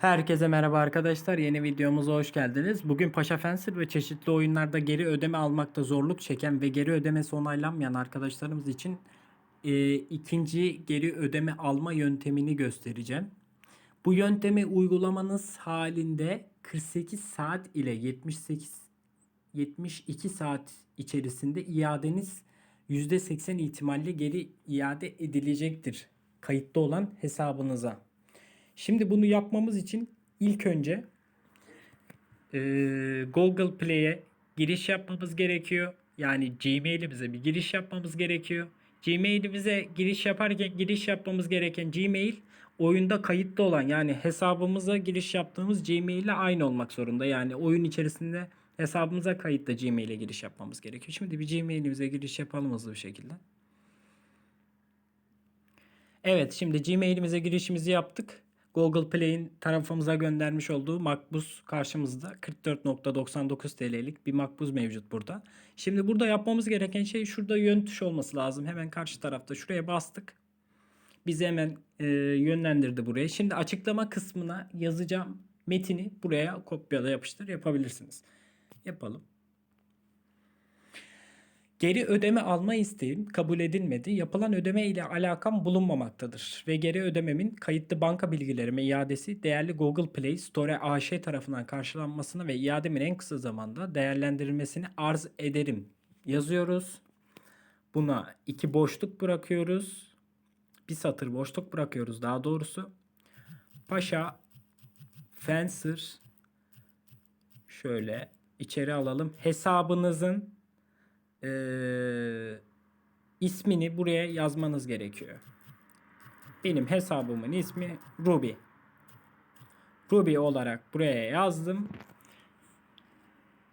Herkese merhaba arkadaşlar. Yeni videomuza hoş geldiniz. Bugün Paşa Fencer ve çeşitli oyunlarda geri ödeme almakta zorluk çeken ve geri ödemesi onaylanmayan arkadaşlarımız için e, ikinci geri ödeme alma yöntemini göstereceğim. Bu yöntemi uygulamanız halinde 48 saat ile 78 72 saat içerisinde iadeniz %80 ihtimalle geri iade edilecektir. Kayıtlı olan hesabınıza. Şimdi bunu yapmamız için ilk önce eee, Google Play'e giriş yapmamız gerekiyor. Yani Gmail'imize bir giriş yapmamız gerekiyor. Gmail'imize giriş yaparken giriş yapmamız gereken Gmail oyunda kayıtlı olan yani hesabımıza giriş yaptığımız Gmail ile aynı olmak zorunda. Yani oyun içerisinde hesabımıza kayıtlı Gmail'e giriş yapmamız gerekiyor. Şimdi bir Gmail'imize giriş yapalım hızlı bir şekilde. Evet şimdi Gmail'imize girişimizi yaptık. Google Play'in tarafımıza göndermiş olduğu makbuz karşımızda 44.99 TL'lik bir makbuz mevcut burada. Şimdi burada yapmamız gereken şey şurada yön tuşu olması lazım. Hemen karşı tarafta şuraya bastık. Bizi hemen e, yönlendirdi buraya. Şimdi açıklama kısmına yazacağım metini buraya kopyala yapıştır yapabilirsiniz. Yapalım. Geri ödeme alma isteğim kabul edilmedi. Yapılan ödeme ile alakam bulunmamaktadır ve geri ödememin kayıtlı banka bilgilerime iadesi değerli Google Play Store AŞ tarafından karşılanmasını ve iademin en kısa zamanda değerlendirilmesini arz ederim. Yazıyoruz. Buna iki boşluk bırakıyoruz. Bir satır boşluk bırakıyoruz daha doğrusu. Paşa Fencer şöyle içeri alalım. Hesabınızın eee, ismini buraya yazmanız gerekiyor. Benim hesabımın ismi Ruby. Ruby olarak buraya yazdım.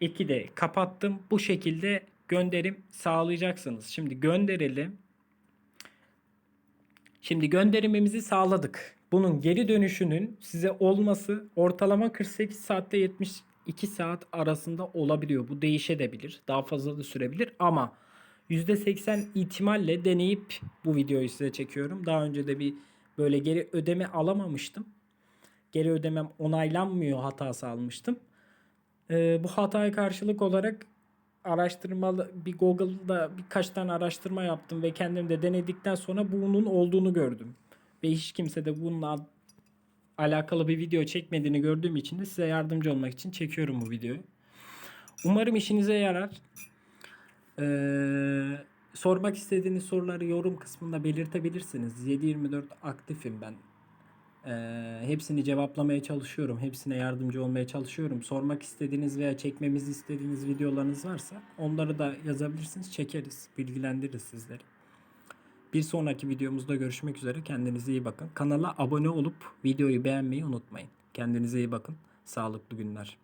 Eki de kapattım. Bu şekilde gönderim sağlayacaksınız. Şimdi gönderelim. Şimdi gönderimimizi sağladık. Bunun geri dönüşünün size olması ortalama 48 saatte 72 saat arasında olabiliyor. Bu değişebilir. Daha fazla da sürebilir ama %80 ihtimalle deneyip bu videoyu size çekiyorum. Daha önce de bir böyle geri ödeme alamamıştım. Geri ödemem onaylanmıyor hatası almıştım. Ee, bu hataya karşılık olarak araştırmalı bir Google'da birkaç tane araştırma yaptım ve kendim de denedikten sonra bunun olduğunu gördüm. Ve hiç kimse de bununla alakalı bir video çekmediğini gördüğüm için de size yardımcı olmak için çekiyorum bu videoyu. Umarım işinize yarar. Ee, sormak istediğiniz soruları yorum kısmında belirtebilirsiniz. 7/24 aktifim ben. Ee, hepsini cevaplamaya çalışıyorum. Hepsine yardımcı olmaya çalışıyorum. Sormak istediğiniz veya çekmemizi istediğiniz videolarınız varsa onları da yazabilirsiniz. Çekeriz, bilgilendiririz sizleri. Bir sonraki videomuzda görüşmek üzere. Kendinize iyi bakın. Kanala abone olup videoyu beğenmeyi unutmayın. Kendinize iyi bakın. Sağlıklı günler.